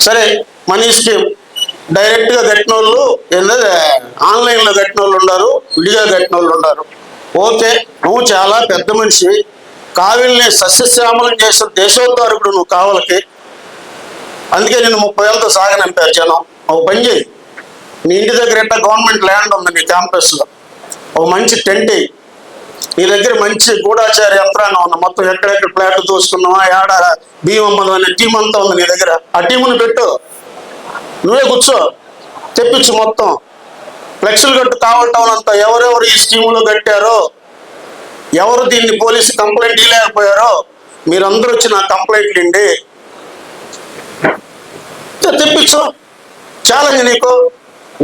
సరే money scheme డైరెక్ట్గా కట్టిన వాళ్ళు ఏంటంటే ఆన్లైన్లో కట్టిన వాళ్ళు ఉన్నారు విడిగా కట్టిన వాళ్ళు ఉన్నారు ఓకే నువ్వు చాలా పెద్ద మనిషి. కావిల్ని సస్యశ్యామలం చేసిన దేశోద్ధారకుడు నువ్వు కావలకి. అందుకే నేను ముప్పై ఏళ్ళతో సాగనంపారు జనం. ఒక పని చేయి నీ ఇంటి దగ్గర ఎట్లా గవర్నమెంట్ ల్యాండ్ ఉంది మీ క్యాంపస్లో. ఒక మంచి టెంట్ నీ దగ్గర మంచి గూఢాచార యంత్రాంగం ఉంది. మొత్తం ఎక్కడెక్కడ ఫ్లాట్ దోసుకున్నావా? ఏడ బియ్యం అమ్మదు అనే టీం అంతా ఉంది నీ దగ్గర. ఆ టీముని పెట్టు. నువ్వే కూర్చో. తెప్పించు మొత్తం. ఫ్లెక్సులు కట్టు కావటం అంతా ఎవరెవరు ఈ స్కీములో కట్టారో? ఎవరు దీన్ని పోలీసు కంప్లైంట్ ఇవ్వలేకపోయారో మీరందరూ వచ్చి నా కంప్లైంట్లు ఇండి తెప్పించు. ఛాలెంజ్ నీకు.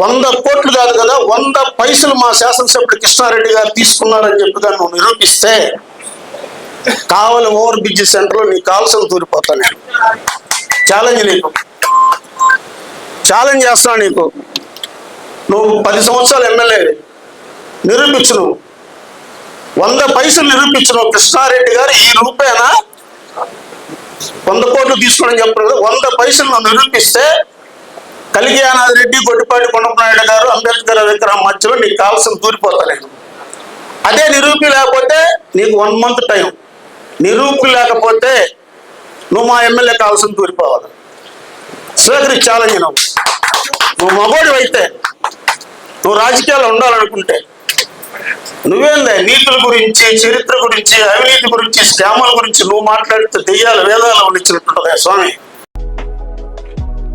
వంద కోట్లు కాదు కదా వంద పైసలు మా శాసనసభ్యుడు కృష్ణారెడ్డి గారు తీసుకున్నారని చెప్పి దాన్ని నువ్వు నిరూపిస్తే కావలి ఓవర్ బ్రిడ్జ్ సెంటర్లో నీకు కావాల్సిన తూరిపోతా నేను. ఛాలెంజ్ నీకు. ఛాలెంజ్ చేస్తున్నా నీకు. నువ్వు పది సంవత్సరాలు ఎమ్మెల్యే నిరూపించు నువ్వు. వంద పైసలు నిరూపించు నువ్వు. కృష్ణారెడ్డి గారు ఈ రూపేనా? వంద కోట్లు తీసుకోవడం చెప్పలేదు వంద పైసలు నువ్వు నిరూపిస్తే కలిగియానాథ్ రెడ్డి గొడ్డిపాటి కొండపనాయుడు గారు అంబేద్కర్ విగ్రహం మధ్యలో నీకు కావాల్సిన దూరిపోతలేదు. అదే నిరూపి లేకపోతే నీకు వన్ మంత్ టైం నిరూపి లేకపోతే నువ్వు మా ఎమ్మెల్యే కావాల్సిన తూరిపోవాలి స్వీకరించి ఛాలెంజ్ నువ్వు. నువ్వు మగోడి అయితే నువ్వు రాజకీయాలు ఉండాలనుకుంటే నువ్వేందే నీతుల గురించి చరిత్ర గురించి అవినీతి గురించి శ్యామల గురించి నువ్వు మాట్లాడితే దెయ్యాలు వేదాలు ఇచ్చినట్టుంటుందా స్వామి.